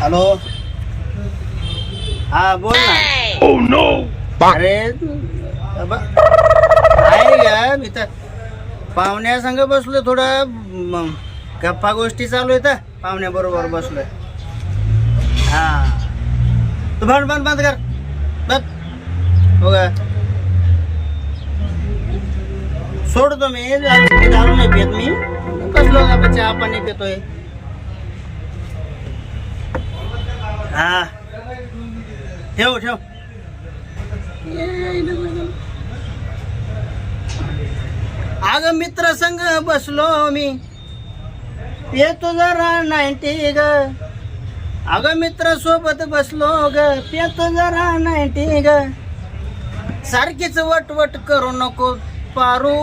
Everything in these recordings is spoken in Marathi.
हॅलो हा बोल ना अरे ब- आहे का मी तर पाहुण्या संग बसलोय थोडं म, गप्पा गोष्टी चालू आहेत पाहुण्या बरोबर बसलोय हा तू बंद बंद बंद कर बंद हो का सोडतो मी दारू नाही पित मी. कसलो का चहा पाणी पितोय. हा. ठेव ठेव. अग मित्र संग बसलो मी. येतो जरा नाईन्टी ग. अग मित्र सोबत बसलो ग. पेतो जरा नाईन्टी ग. सारखीच वटवट करू नको. पारू.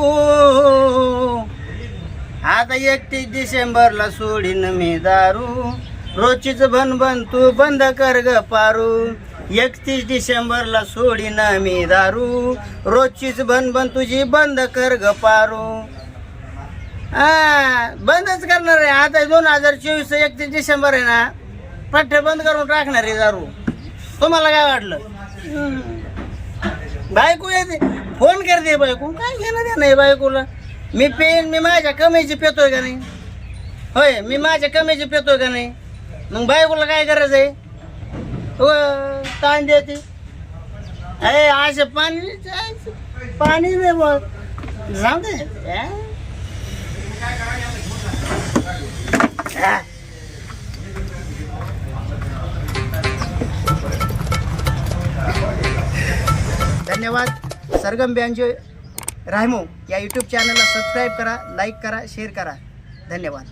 आता एकतीस डिसेंबरला सोडीन मी दारू. रोजचीच भन तू बंद कर ग पारू. एकतीस डिसेंबरला सोडीन मी दारू. रोजचीच भन तुझी बंद कर ग पारू. हा बंदच करणार आहे. आता दोन हजार चोवीस एकतीस डिसेंबर आहे ना पठ्ठे बंद करून टाकणार आहे दारू. तुम्हाला काय वाटलं? बायको येते फोन करते बायको. काय घेणं देणं आहे बायकोला? मी पेन मी माझ्या कमीची पेतोय का नाही? होय मी माझ्या कमीची पेतोय का नाही? मग बायकोला काय करायचं आहे? हो ताण देते. अरे असं पाणी पाणी नाही बघ जाऊ दे. धन्यवाद. सरगम ब्यांजो रायमो या यूट्यूब चॅनलला सबस्क्राईब करा लाईक करा शेअर करा. धन्यवाद.